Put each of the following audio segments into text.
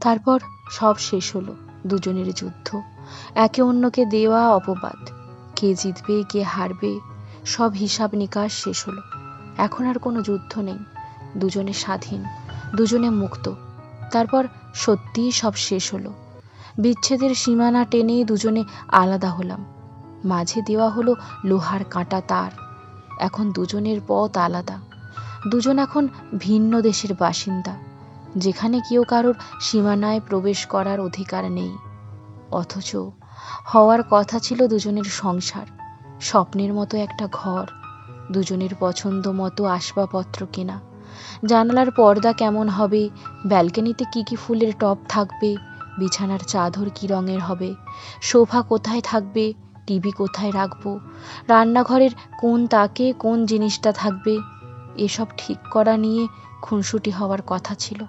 তারপর সব শেষ হলো দুজনের যুদ্ধ। একে অন্যকে দেওয়া অপবাদ। কে জিতবে, কে হারবে, সব হিসাব নিকাশ শেষ হলো। এখন আর কোনো যুদ্ধ নেই। দুজনে স্বাধীন, দুজনে মুক্ত। তারপর সত্যিই সব শেষ হলো। বিচ্ছেদের সীমানা টেনে দুজনে আলাদা হলাম। মাঝে দেওয়া হলো লোহার কাঁটা তার। এখন দুজনের পথ আলাদা। দুজন এখন ভিন্ন দেশের বাসিন্দা। যেখানে কেউ কারোর সীমানায় প্রবেশ করার অধিকার নেই। অথচ হওয়ার কথা ছিল দুজনের সংসার, স্বপ্নের মতো একটা ঘর, দুজনের পছন্দ মতো আসবাবপত্র কেনা। জানালার পর্দা কেমন হবে, ব্যালকনিতে কি কি ফুলের টব থাকবে, বিছানার চাদর কি রঙের হবে, সোফা কোথায় থাকবে, টিভি কোথায় রাখব, রান্নাঘরের কোন তাকে কোন জিনিসটা থাকবে এসব ঠিক করা নিয়ে খুনসুটি হওয়ার কথা ছিল।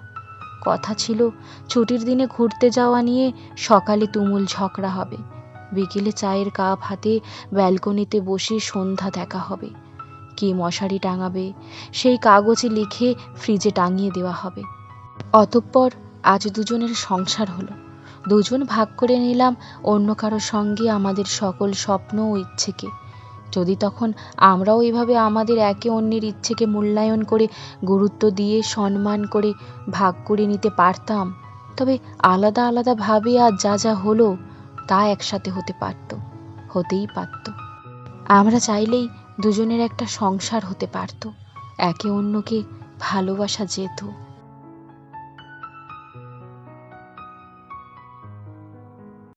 কথা ছিল, ছুটির দিনে ঘুরতে যাওয়া নিয়ে সকালে তুমুল ঝগড়া হবে। বিকেলে চায়ের কাপ হাতে ব্যালকনিতে বসে সন্ধ্যা দেখা হবে। কে মশারি টাঙাবে, সেই কাগজে লিখে ফ্রিজে টাঙিয়ে দেওয়া হবে। অতঃপর আজ দুজনের সংসার হলো। দুজন ভাগ করে নিলাম, অন্য কারও সঙ্গে আমাদের সকল স্বপ্ন ও ইচ্ছেকে। যদি তখন আমরাও এভাবে আমাদের একে অন্যের ইচ্ছেকে মূল্যায়ন করে, গুরুত্ব দিয়ে, সম্মান করে ভাগ করে নিতে পারতাম, তবে আলাদা আলাদাভাবে আর যা যা হলো তা একসাথে হতে পারত, হতেই পারত। আমরা চাইলেই দুজনের একটা সংসার হতে পারত, একে অন্যকে ভালোবাসা যেত।